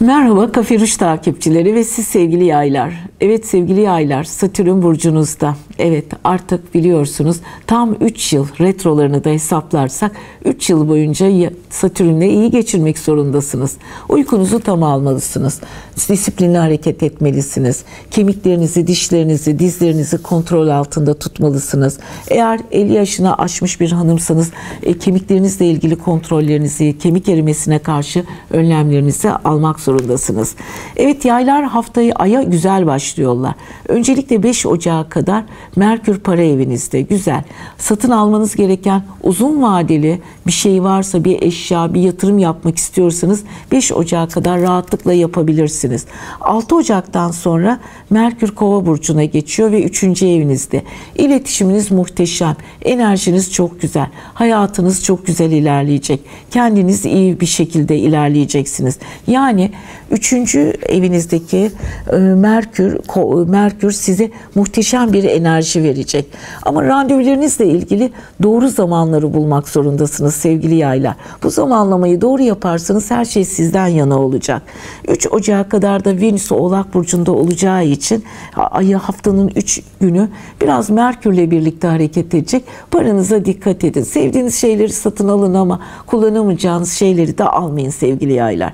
Merhaba Kafe Ruş takipçileri ve siz sevgili yaylar. Evet sevgili yaylar Satürn burcunuzda. Evet artık biliyorsunuz tam 3 yıl retrolarını da hesaplarsak 3 yıl boyunca Satürn'le iyi geçirmek zorundasınız. Uykunuzu tam almalısınız. Disiplinli hareket etmelisiniz. Kemiklerinizi, dişlerinizi, dizlerinizi kontrol altında tutmalısınız. Eğer 50 yaşına aşmış bir hanımsanız e, kemiklerinizle ilgili kontrollerinizi, kemik erimesine karşı önlemlerinizi almak zorundasınız. Evet yaylar haftayı aya güzel başlıyorlar. Öncelikle 5 Ocağı kadar Merkür para evinizde güzel. Satın almanız gereken uzun vadeli bir şey varsa bir eşya, bir yatırım yapmak istiyorsanız 5 Ocağı kadar rahatlıkla yapabilirsiniz. 6 Ocak'tan sonra Merkür Kova burcuna geçiyor ve 3. evinizde. İletişiminiz muhteşem. Enerjiniz çok güzel. Hayatınız çok güzel ilerleyecek. Kendiniz iyi bir şekilde ilerleyeceksiniz. Yani Üçüncü evinizdeki e, Merkür, Merkür size muhteşem bir enerji verecek. Ama randevularınızla ilgili doğru zamanları bulmak zorundasınız sevgili yaylar. Bu zamanlamayı doğru yaparsanız her şey sizden yana olacak. 3 Ocağı kadar da Venüs Oğlak Burcu'nda olacağı için ayı haftanın 3 günü biraz Merkür'le birlikte hareket edecek. Paranıza dikkat edin. Sevdiğiniz şeyleri satın alın ama kullanamayacağınız şeyleri de almayın sevgili yaylar.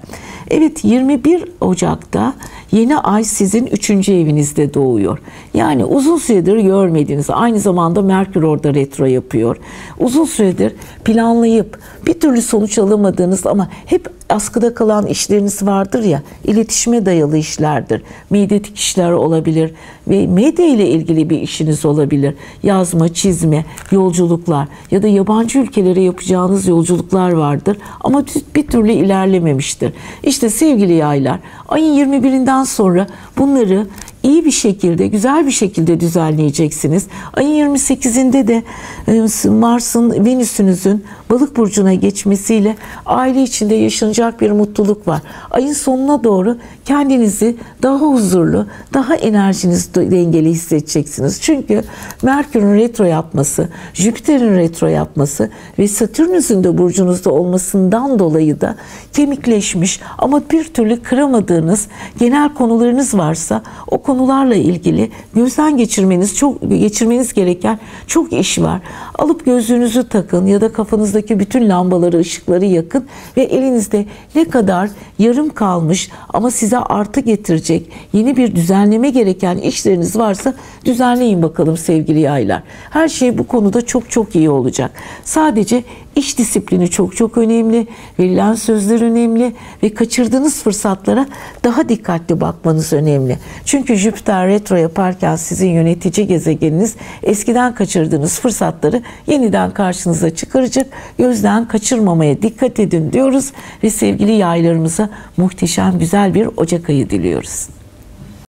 Evet 21 Ocak'ta yeni ay sizin 3. evinizde doğuyor. Yani uzun süredir görmediğiniz aynı zamanda Merkür orada retro yapıyor. Uzun süredir planlayıp bir türlü sonuç alamadığınız ama hep askıda kalan işleriniz vardır ya, iletişime dayalı işlerdir. Medyatik işler olabilir ve medya ile ilgili bir işiniz olabilir. Yazma, çizme, yolculuklar ya da yabancı ülkelere yapacağınız yolculuklar vardır ama bir türlü ilerlememiştir. İşte sevgili yaylar, ayın 21'inden sonra bunları iyi bir şekilde, güzel bir şekilde düzenleyeceksiniz. Ayın 28'inde de e, Mars'ın, Venüs'ünüzün balık burcuna geçmesiyle aile içinde yaşanacak bir mutluluk var. Ayın sonuna doğru kendinizi daha huzurlu, daha enerjiniz dengeli hissedeceksiniz. Çünkü Merkür'ün retro yapması, Jüpiter'in retro yapması ve Satürn'ünüzün de burcunuzda olmasından dolayı da kemikleşmiş ama bir türlü kıramadığınız genel konularınız varsa o konularla ilgili gözden geçirmeniz çok geçirmeniz gereken çok iş var. Alıp gözlüğünüzü takın ya da kafanızdaki bütün lambaları, ışıkları yakın ve elinizde ne kadar yarım kalmış ama size artı getirecek yeni bir düzenleme gereken işleriniz varsa düzenleyin bakalım sevgili yaylar. Her şey bu konuda çok çok iyi olacak. Sadece iş disiplini çok çok önemli, verilen sözler önemli ve kaçırdığınız fırsatlara daha dikkatli bakmanız önemli. Çünkü Jüpiter retro yaparken sizin yönetici gezegeniniz eskiden kaçırdığınız fırsatları yeniden karşınıza çıkaracak. Gözden kaçırmamaya dikkat edin diyoruz ve sevgili yaylarımıza muhteşem güzel bir Ocak ayı diliyoruz.